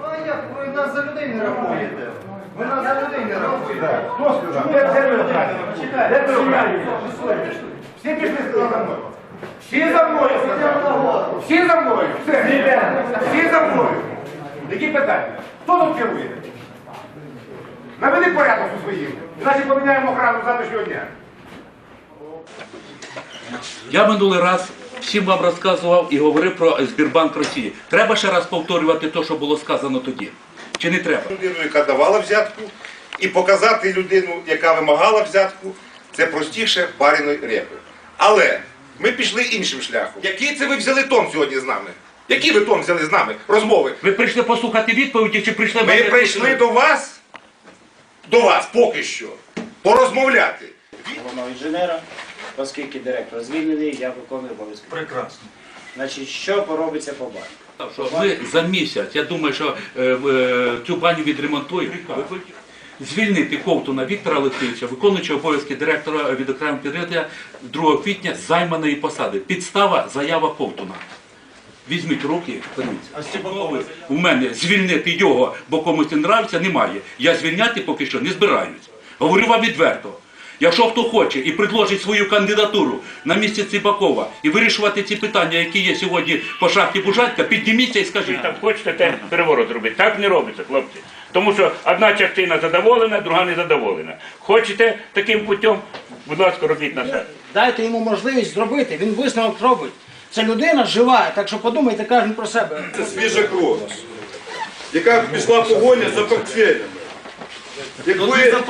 Ну а як ви нас за людей не рахуєте? Ви нас за людей не рахуєте. Хто сказав? Де бюрократія? Де бюрократія? Всі пішли за мною. Всі за мною. Всі за мною. Все. Всі за мною. Які питання? Хто тут керує? Наведи порядок у своїм. Значить поміняємо охрану завтрашнього дня. Я минулий раз всім вам розказував і говорив про Збірбанк Росії. Треба ще раз повторювати те, що було сказано тоді. Чи не треба? людину, яка давала взятку, і показати людину, яка вимагала взятку, це простіше баріної репи. Але ми пішли іншим шляхом. Який це ви взяли тон сьогодні з нами? Який ви тон взяли з нами? Розмови? Ви прийшли послухати відповіді, чи прийшли Ми мене прийшли до вас, до вас поки що, порозмовляти. головного інженера, оскільки директор звільнений, я виконую обов'язки. Прекрасно. Значить, що поробиться по банку? Що ми за місяць, я думаю, що е, е, цю баню відремонтують. Звільнити Ковтуна Віктора Олексійовича, виконуючого обов'язки директора від окремого підрозділу 2 квітня з займаної посади. Підстава заява Ковтуна. Візьміть руки, подивіться. У мене звільнити його, бо комусь не нравиться, немає. Я звільняти поки що не збираюсь. Говорю вам відверто. Якщо хто хоче і предложить свою кандидатуру на місці Цибакова і вирішувати ці питання, які є сьогодні по шахті Бужатка, підніміться і скажіть. там хочете те переворот робити. Так не робиться, хлопці. Тому що одна частина задоволена, друга не задоволена. Хочете таким путем, будь ласка, робіть на себе. Дайте йому можливість зробити, він висновок робить. Це людина жива, так що подумайте кожен про себе. Це свіжа кров, яка пішла погоня за портфелями. Якби... Почекай,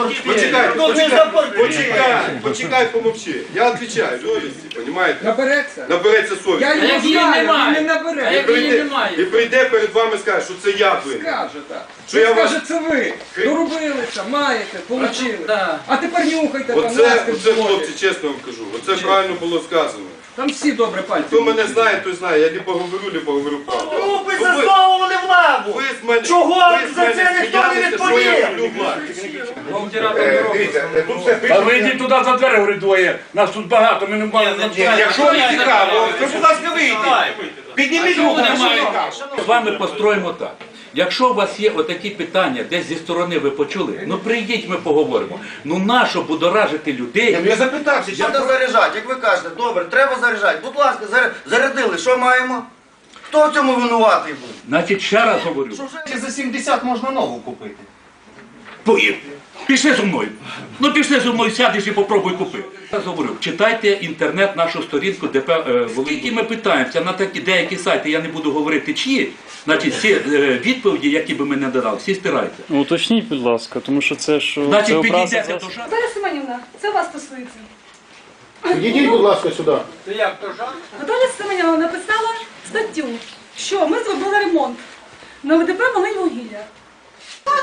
почекай, почекай, почекай, помовчи. Я відповідаю, совісті, розумієте? Набереться? Набереться совість. Я його знаю, він не набере. І прийде, і прийде перед вами і скаже, що це я винен. Скаже, так. Що Він я вас- скаже, це ви. Доробилися, маєте, получили. А тепер нюхайте там Оце, ласки в оце, хлопці, чесно вам кажу, оце правильно було сказано. Там всі добре пальці. Хто мене знає, той знає, я либо говорю, либо говорю правду. Ну, ви засовували владу! Ви з мене, Чого ви з за мене це ніхто не сміялися, що я відповів? люблю владу. Е, Дивіться, е, тут все Та ви йдіть туди за двері, говорить, двоє. Нас тут багато, ми не можемо. Ні, Якщо вам цікаво, то будь ласка вийдіть. Підніміть руку. З вами построїмо так. Якщо у вас є отакі питання, десь зі сторони ви почули, ну прийдіть, ми поговоримо. Ну нащо будоражити людей? Я запитався, що Треба заряджати, як ви кажете, добре, треба заряджати. Будь ласка, заря- зарядили, що маємо? Хто в цьому винуватий був? Значить, ще раз говорю. Вже за 70 можна нову купити. Пої- Пішли зі мною. Ну пішли зі мною, сядеш і попробуй купи. Я говорю, читайте інтернет, нашу сторінку ДП е, Скільки ми питаємося на такі деякі сайти, я не буду говорити чиї, значить всі е, відповіді, які би ми не дали, всі стирайте. Ну, Уточніть, будь ласка, тому що це що це Значить, образа підійдете до шахти. Наталя Семенівна, це вас стосується. Підійдіть, будь ласка, сюди. Наталя Семенівна написала статтю, що ми зробили ремонт на ВДП Волинь-Вугілля.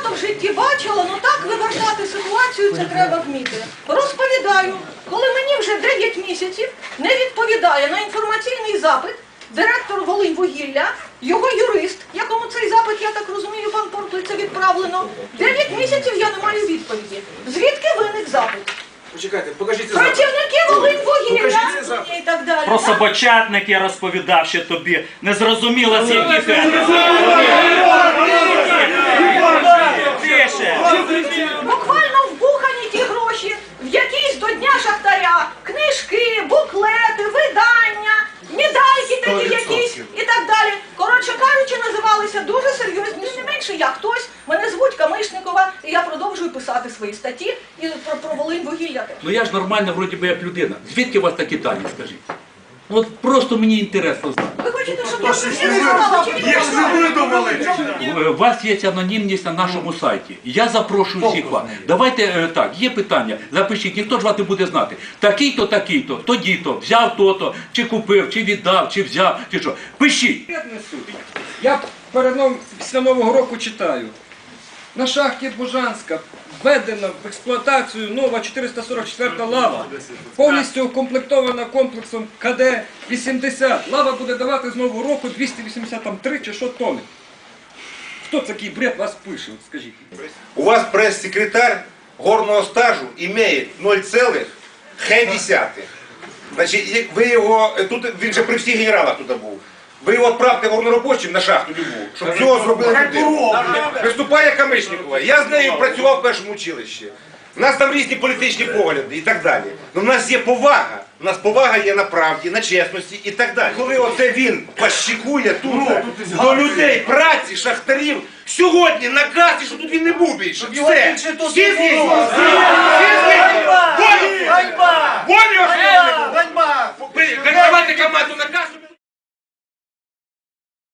Багато в житті бачила, ну так вивертати ситуацію це треба вміти. Розповідаю, коли мені вже 9 місяців не відповідає на інформаційний запит директор Волинь-Вугілля, його юрист, якому цей запит, я так розумію, пан Портуй, це відправлено. 9 місяців я не маю відповіді. Звідки виник запит? Почекайте, покажіть це Працівники Волинь-Вугілля і так далі. Про собачатник я розповідав ще тобі. Не зрозуміло, з яких Буквально вбухані ті гроші в якісь до Дня Шахтаря, книжки, буклети, видання, медальки такі якісь і так далі. Коротше кажучи, називалися дуже серйозні, не менше я хтось. Мене звуть Камишникова, і я продовжую писати свої статті і про, про Волинь вугілля. теж. Ну я ж нормально, вроді би, як людина. Звідки у вас такі дані, скажіть? Ну, От просто мені інтересно знати. Ви хочете, щоб я про це сказала? Чи ні? Е, У вас є анонімність на нашому сайті. Я запрошую всіх вас. Давайте е, так, є питання, запишіть, ніхто ж вас не буде знати. Такий-то, такий-то, тоді-то, взяв то-то, чи купив, чи віддав, чи взяв, чи що. Пишіть. Я перед нов... після Нового року читаю. На шахті Бужанська введена в експлуатацію нова 444 лава, повністю укомплектована комплексом КД-80. Лава буде давати з нового року 283 чи що тонни. Хто такий бред вас пише, скажіть? У вас прес-секретар горного стажу имеет 0,1. Значить, ви його тут він же при всіх генералах тут був. Ви його відправте горноробочим на шахту любу, щоб цього зробили людину. Виступає Камишнікова. Я з нею працював в першому училищі. У нас там різні політичні погляди і так далі. Ну в нас є повага. У нас повага є на правді, на чесності і так далі. Коли оце він пащикує тут до людей, праці, шахтарів, сьогодні на газі, що тут він не був більше. Все. Всі згідні. Всі згідні. Волю! Волю! Волю! Давайте команду на газ.